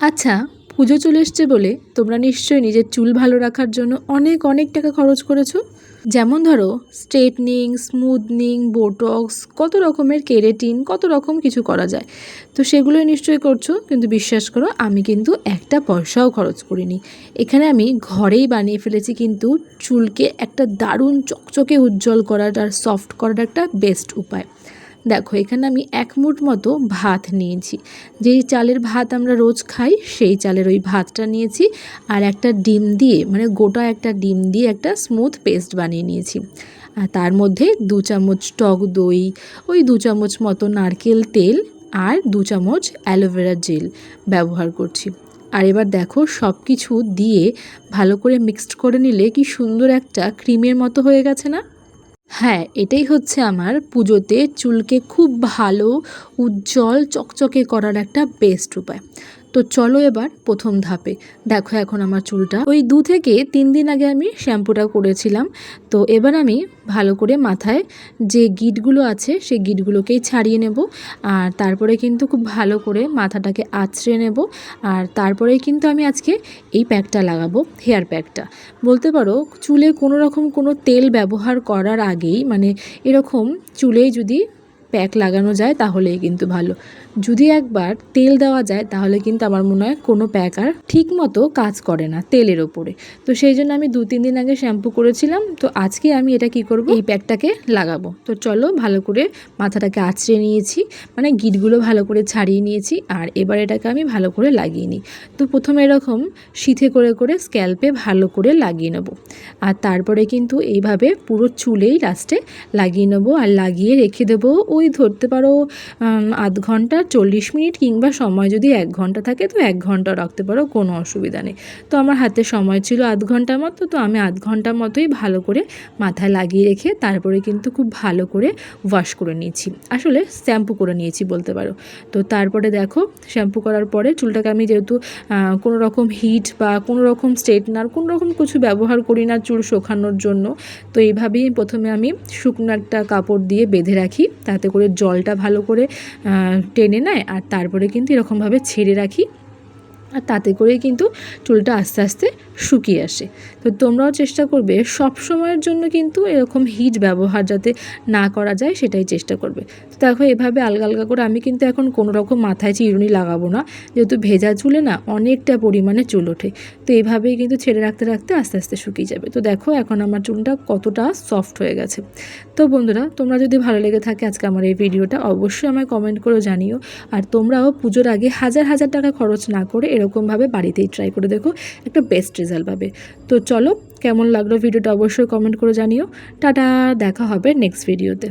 আচ্ছা পুজো চলে এসছে বলে তোমরা নিশ্চয়ই নিজের চুল ভালো রাখার জন্য অনেক অনেক টাকা খরচ করেছ। যেমন ধরো স্ট্রেটনিং স্মুথনিং বোটক্স কত রকমের কেরেটিন, কত রকম কিছু করা যায়। তো সেগুলোই নিশ্চয়ই করছ, কিন্তু বিশ্বাস করো, আমি কিন্তু একটা পয়সাও খরচ করিনি। এখানে আমি ঘরেই বানিয়ে ফেলেছি কিন্তু চুলকে একটা দারুণ চকচকে উজ্জ্বল করার আর সফট করার একটা বেস্ট উপায়। দেখো, এখানে আমি এক মুঠ মতো ভাত নিয়েছি। যেই চালের ভাত আমরা রোজ খাই, সেই চালের ওই ভাতটা নিয়েছি আর একটা ডিম দিয়ে মানে গোটা একটা ডিম দিয়ে একটা স্মুথ পেস্ট বানিয়ে নিয়েছি। আর তার মধ্যে দু চামচ টক দই, ওই দু চামচ মতো নারকেল তেল আর দু চামচ অ্যালোভেরা জেল ব্যবহার করছি। আর এবার দেখো সব কিছু দিয়ে ভালো করে মিক্সড করে নিলে কি সুন্দর একটা ক্রিমের মতো হয়ে গেছে না? হ্যাঁ এটাই হচ্ছে আমার পুজোতে চুলকে খুব ভালো উজ্জ্বল চকচকে করার একটা বেস্ট উপায়। তো চলো এবার প্রথম ধাপে। দেখো এখন আমার চুলটা। ওই দু থেকে তিন দিন আগে আমি শ্যাম্পুটা করেছিলাম। তো এবার আমি ভালো করে মাথায় যে গিটগুলো আছে, সেই গিটগুলোকেই ছাড়িয়ে নেব। আর তারপরে কিন্তু খুব ভালো করে মাথাটাকে আছড়ে নেব। আর তারপরে কিন্তু আমি আজকে এই প্যাকটা লাগাবো, হেয়ার প্যাকটা। বলতে পারো, চুলে কোনো রকম কোনো তেল ব্যবহার করার আগেই মানে এরকম চুলেই যদি প্যাক লাগানো যায় তাহলেই কিন্তু ভালো। যদি একবার তেল দেওয়া যায় তাহলে কিন্তু আমার মনে হয় কোনো প্যাক আর ঠিক মতো কাজ করে না তেলের ওপরে। তো সেই জন্য আমি দু, তিন দিন আগে শ্যাম্পু করেছিলাম। তো আজকে আমি এটা কি করব? এই প্যাকটাকে লাগাবো। তো চলো ভালো করে মাথাটাকে আঁচড়ে নিয়েছি মানে গিটগুলো ভালো করে ছাড়িয়ে নিয়েছি আর এবার এটাকে আমি ভালো করে লাগিয়ে নিই। তো প্রথমে এরকম শীতে করে করে স্ক্যাল্পে ভালো করে লাগিয়ে নেব। আর তারপরে কিন্তু এইভাবে পুরো চুলেই লাস্টে লাগিয়ে নেব আর লাগিয়ে রেখে দেবো ওই ধরতে পারো আধ ঘণ্টা, চল্লিশ মিনিট কিংবা সময় যদি এক ঘণ্টা থাকে, তো এক ঘণ্টা রাখতে পারো, কোনো অসুবিধা নেই। তো আমার হাতে সময় ছিল আধ ঘণ্টা মতো, তো আমি আধ ঘণ্টার মতোই ভালো করে মাথায় লাগিয়ে রেখে তারপরে কিন্তু খুব ভালো করে ওয়াশ করে নিয়েছি। আসলে শ্যাম্পু করে নিয়েছি বলতে পারো। তো তারপরে দেখো শ্যাম্পু করার পরে চুলটাকে আমি যেহেতু কোনো রকম হিট বা কোনো রকম স্ট্রেটনার কোনো রকম কিছু ব্যবহার করি না চুল শোকানোর জন্য, তো এইভাবেই প্রথমে আমি শুকনো একটা কাপড় দিয়ে বেঁধে রাখি, তাতে করে জলটা ভালো করে টেনে নেয় আর তারপরে কিন্তু এরকমভাবে ছেড়ে রাখি। আর তাতে করেই কিন্তু চুলটা আস্তে আস্তে শুকিয়ে আসে। তো তোমরাও চেষ্টা করবে সব সময়ের জন্য কিন্তু এরকম হিট ব্যবহার যাতে না করা যায় সেটাই চেষ্টা করবে। তো দেখো, এভাবে আলগা আলগা করে আমি কিন্তু এখন কোনো রকম মাথায় চিরুনি লাগাবো না। যেহেতু ভেজা চুলে না অনেকটা পরিমাণে চুল ওঠে। তো এইভাবেই কিন্তু ছেড়ে রাখতে রাখতে আস্তে আস্তে শুকিয়ে যাবে। তো দেখো, এখন আমার চুলটা কতটা সফট হয়ে গেছে। তো বন্ধুরা, তোমরা যদি ভালো লেগে থাকে আজকে আমার এই ভিডিওটা, অবশ্যই আমায় কমেন্ট করে জানিও। আর তোমরাও পুজোর আগে হাজার হাজার টাকা খরচ না করে এরকমভাবে বাড়িতেই ট্রাই করে দেখো, একটা বেস্ট রেজাল্ট পাবে। তো চলো, কেমন লাগল ভিডিওটা অবশ্যই কমেন্ট করে জানিও। টাটা, দেখা হবে নেক্সট ভিডিওতে